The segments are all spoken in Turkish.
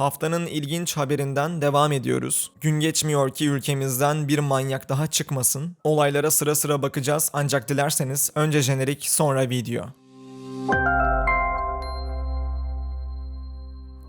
Haftanın ilginç haberinden devam ediyoruz. Gün geçmiyor ki ülkemizden bir manyak daha çıkmasın. Olaylara sıra sıra bakacağız ancak dilerseniz önce jenerik sonra video.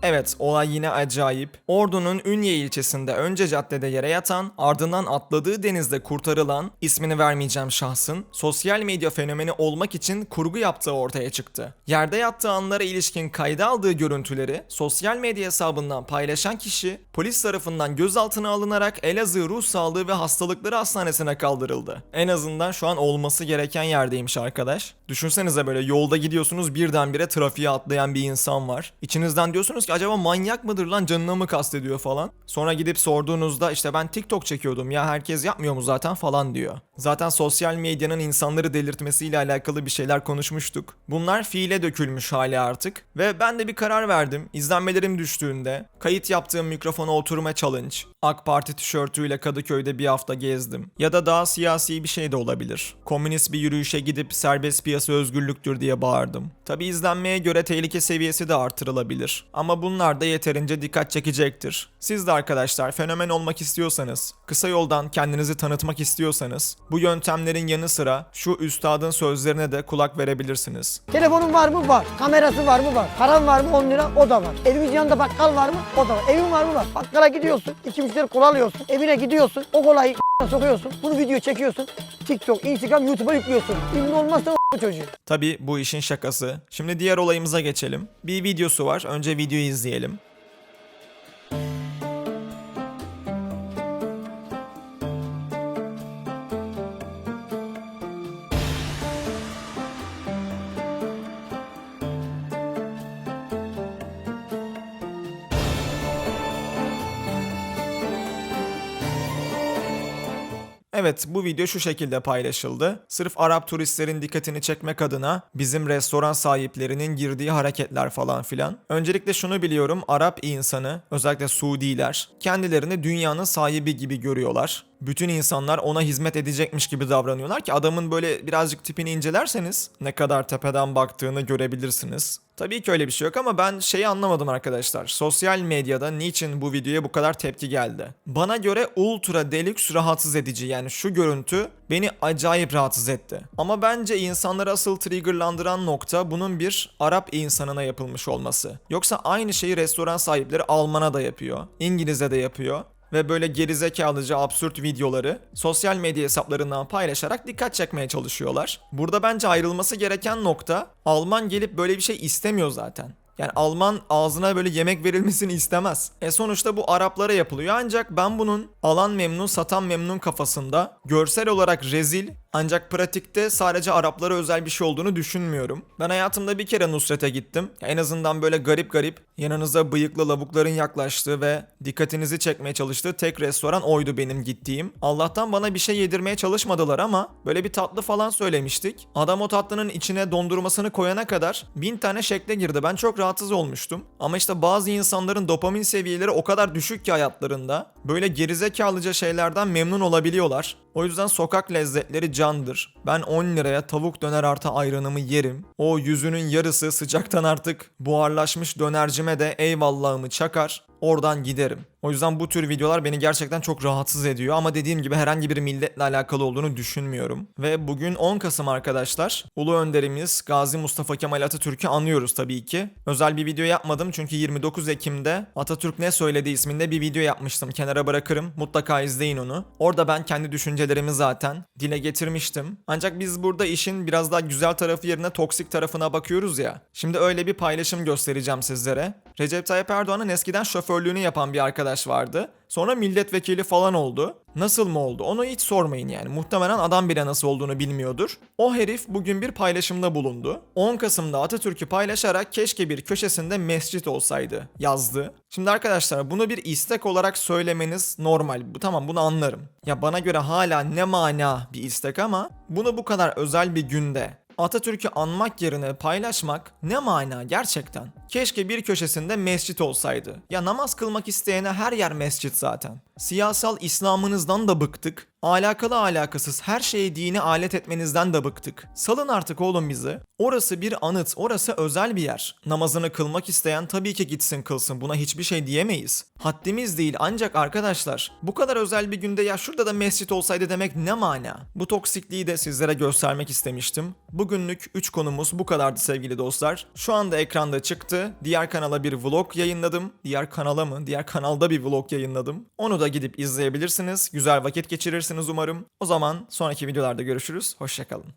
Evet, olay yine acayip. Ordu'nun Ünye ilçesinde önce caddede yere yatan, ardından atladığı denizde kurtarılan, ismini vermeyeceğim şahsın, sosyal medya fenomeni olmak için kurgu yaptığı ortaya çıktı. Yerde yattığı anlara ilişkin kayda aldığı görüntüleri sosyal medya hesabından paylaşan kişi, polis tarafından gözaltına alınarak Elazığ Ruh Sağlığı ve Hastalıkları Hastanesi'ne kaldırıldı. En azından şu an olması gereken yerdeymiş arkadaş. Düşünsenize böyle yolda gidiyorsunuz birdenbire trafiğe atlayan bir insan var. İçinizden diyorsunuz ki acaba manyak mıdır lan canına mı kastediyor falan. Sonra gidip sorduğunuzda işte ben TikTok çekiyordum ya herkes yapmıyor mu zaten falan diyor. Zaten sosyal medyanın insanları delirtmesiyle alakalı bir şeyler konuşmuştuk. Bunlar fiile dökülmüş hali artık. Ve ben de bir karar verdim. İzlenmelerim düştüğünde kayıt yaptığım mikrofona oturma challenge, AK Parti tişörtüyle Kadıköy'de bir hafta gezdim. Ya da daha siyasi bir şey de olabilir. Komünist bir yürüyüşe gidip serbest piyasa özgürlüktür diye bağırdım. Tabi izlenmeye göre tehlike seviyesi de artırılabilir. Ama bunlar da yeterince dikkat çekecektir. Siz de arkadaşlar fenomen olmak istiyorsanız, kısa yoldan kendinizi tanıtmak istiyorsanız, bu yöntemlerin yanı sıra şu üstadın sözlerine de kulak verebilirsiniz. Telefonun var mı? Var. Kamerası var mı? Var. Paran var mı? 10 lira. O da var. Evimiz yanında bakkal var mı? O da var. Evin var mı? Var. Bakkala gidiyorsun. iki müşteri kola alıyorsun. Evine gidiyorsun. O kolayı sokuyorsun. Bunu video çekiyorsun. TikTok, Instagram, YouTube'a yüklüyorsun. Ünlü olmazsan çocuğu. Tabi bu işin şakası. Şimdi diğer olayımıza geçelim. Bir videosu var. Önce videoyu izleyelim. Evet bu video şu şekilde paylaşıldı. Sırf Arap turistlerin dikkatini çekmek adına bizim restoran sahiplerinin girdiği hareketler falan filan. Öncelikle şunu biliyorum Arap insanı özellikle Suudiler kendilerini dünyanın sahibi gibi görüyorlar. Bütün insanlar ona hizmet edecekmiş gibi davranıyorlar ki adamın böyle birazcık tipini incelerseniz ne kadar tepeden baktığını görebilirsiniz. Tabii ki öyle bir şey yok ama ben şeyi anlamadım arkadaşlar. Sosyal medyada niçin bu videoya bu kadar tepki geldi? Bana göre ultra deluxe rahatsız edici yani şu görüntü beni acayip rahatsız etti. Ama bence insanları asıl triggerlandıran nokta bunun bir Arap insanına yapılmış olması. Yoksa aynı şeyi restoran sahipleri Alman'a da yapıyor, İngiliz'e de yapıyor ve böyle gerizekalıca absürt videoları sosyal medya hesaplarından paylaşarak dikkat çekmeye çalışıyorlar. Burada bence ayrılması gereken nokta Alman gelip böyle bir şey istemiyor zaten. Yani Alman ağzına böyle yemek verilmesini istemez. E sonuçta bu Araplara yapılıyor ancak ben bunun alan memnun satan memnun kafasında görsel olarak rezil ancak pratikte sadece Araplara özel bir şey olduğunu düşünmüyorum. Ben hayatımda bir kere Nusret'e gittim. En azından böyle garip garip yanınıza bıyıklı lavukların yaklaştığı ve dikkatinizi çekmeye çalıştığı tek restoran oydu benim gittiğim. Allah'tan bana bir şey yedirmeye çalışmadılar ama böyle bir tatlı falan söylemiştik. Adam o tatlının içine dondurmasını koyana kadar bin tane şekle girdi. Ben çok rahatsız olmuştum. Ama işte bazı insanların dopamin seviyeleri o kadar düşük ki hayatlarında böyle gerizekalıca şeylerden memnun olabiliyorlar. O yüzden sokak lezzetleri candır. Ben 10 liraya tavuk döner artı ayranımı yerim. O yüzünün yarısı sıcaktan artık buharlaşmış dönercime de eyvallahımı çakar. Oradan giderim. O yüzden bu tür videolar beni gerçekten çok rahatsız ediyor ama dediğim gibi herhangi bir milletle alakalı olduğunu düşünmüyorum. Ve bugün 10 Kasım arkadaşlar. Ulu önderimiz Gazi Mustafa Kemal Atatürk'ü anıyoruz tabii ki. Özel bir video yapmadım çünkü 29 Ekim'de Atatürk ne söyledi isminde bir video yapmıştım. Kenara bırakırım. Mutlaka izleyin onu. Orada ben kendi düşüncelerimi zaten dile getirmiştim. Ancak biz burada işin biraz daha güzel tarafı yerine toksik tarafına bakıyoruz ya. Şimdi öyle bir paylaşım göstereceğim sizlere. Recep Tayyip Erdoğan'ın eskiden şoförlüğünü yapan bir arkadaş vardı. Sonra milletvekili falan oldu. Nasıl mı oldu? Onu hiç sormayın yani. Muhtemelen adam bile nasıl olduğunu bilmiyordur. O herif bugün bir paylaşımda bulundu. 10 Kasım'da Atatürk'ü paylaşarak keşke bir köşesinde mescit olsaydı yazdı. Şimdi arkadaşlar bunu bir istek olarak söylemeniz normal. Bu tamam bunu anlarım. Ya bana göre hala ne mana bir istek ama bunu bu kadar özel bir günde Atatürk'ü anmak yerine paylaşmak ne mana gerçekten? Keşke bir köşesinde mescit olsaydı. Ya namaz kılmak isteyene her yer mescit zaten. Siyasal İslam'ınızdan da bıktık. Alakalı alakasız her şeyi dine alet etmenizden de bıktık. Salın artık oğlum bizi. Orası bir anıt, orası özel bir yer. Namazını kılmak isteyen tabii ki gitsin kılsın. Buna hiçbir şey diyemeyiz. Haddimiz değil ancak arkadaşlar bu kadar özel bir günde ya şurada da mescit olsaydı demek ne mana? Bu toksikliği de sizlere göstermek istemiştim. Bugünlük 3 konumuz bu kadardı sevgili dostlar. Şu anda ekranda çıktı. Diğer kanala bir vlog yayınladım. Diğer kanala mı? Diğer kanalda bir vlog yayınladım. Onu da gidip izleyebilirsiniz. Güzel vakit geçirirsiniz umarım. O zaman sonraki videolarda görüşürüz. Hoşçakalın.